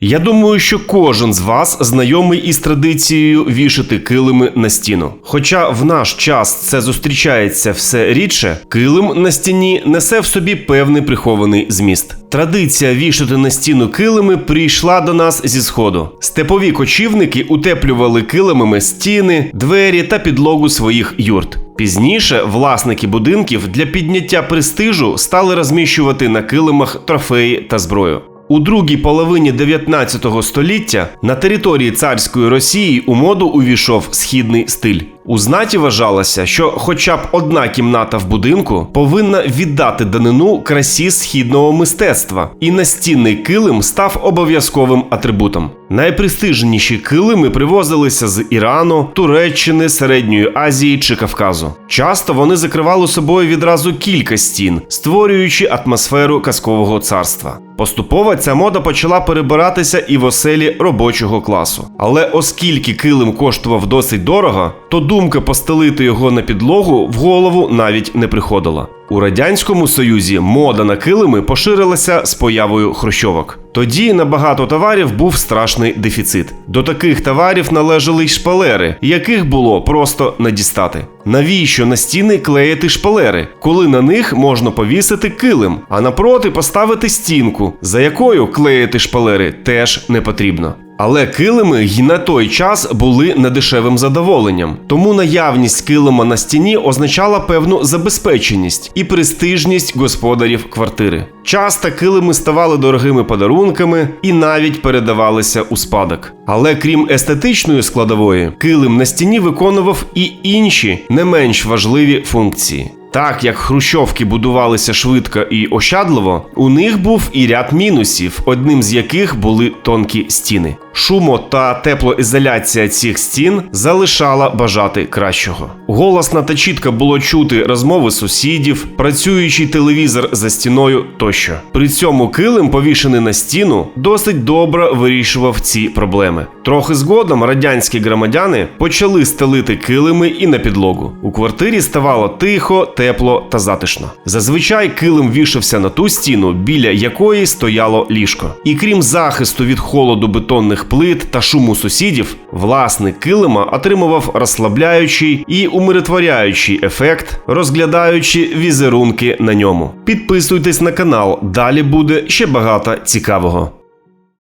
Я думаю, що кожен з вас знайомий із традицією вішати килими на стіну. Хоча в наш час це зустрічається все рідше, килим на стіні несе в собі певний прихований зміст. Традиція вішати на стіну килими прийшла до нас зі сходу. Степові кочівники утеплювали килимами стіни, двері та підлогу своїх юрт. Пізніше власники будинків для підняття престижу стали розміщувати на килимах трофеї та зброю. У другій половині 19 століття на території царської Росії у моду увійшов східний стиль. У знаті вважалося, що хоча б одна кімната в будинку повинна віддати данину красі східного мистецтва, і настінний килим став обов'язковим атрибутом. Найпрестижніші килими привозилися з Ірану, Туреччини, Середньої Азії чи Кавказу. Часто вони закривали собою відразу кілька стін, створюючи атмосферу казкового царства. Поступово ця мода почала перебиратися і в оселі робочого класу. Але оскільки килим коштував досить дорого, то думка постелити його на підлогу в голову навіть не приходила. У радянському союзі мода на килими поширилася з появою хрущовок. Тоді на багато товарів був страшний дефіцит. До таких товарів належали й шпалери, яких було просто не дістати. Навіщо на стіни клеїти шпалери, коли на них можна повісити килим, а напроти поставити стінку, за якою клеїти шпалери теж не потрібно. Але килими й на той час були недешевим задоволенням, тому наявність килима на стіні означала певну забезпеченість і престижність господарів квартири. Часто килими ставали дорогими подарунками і навіть передавалися у спадок. Але крім естетичної складової, килим на стіні виконував і інші не менш важливі функції. Так як хрущовки будувалися швидко і ощадливо, у них був і ряд мінусів, одним з яких були тонкі стіни. Шумо та теплоізоляція цих стін залишала бажати кращого. Голосно та чітко було чути розмови сусідів, працюючий телевізор за стіною тощо. При цьому килим, повішений на стіну, досить добре вирішував ці проблеми. Трохи згодом радянські громадяни почали стелити килими і на підлогу. У квартирі ставало тихо, тепло та затишно. Зазвичай килим вішався на ту стіну, біля якої стояло ліжко. І крім захисту від холоду бетонних плит та шуму сусідів, власник килима отримував розслабляючий і умиротворяючий ефект, розглядаючи візерунки на ньому. Підписуйтесь на канал, далі буде ще багато цікавого.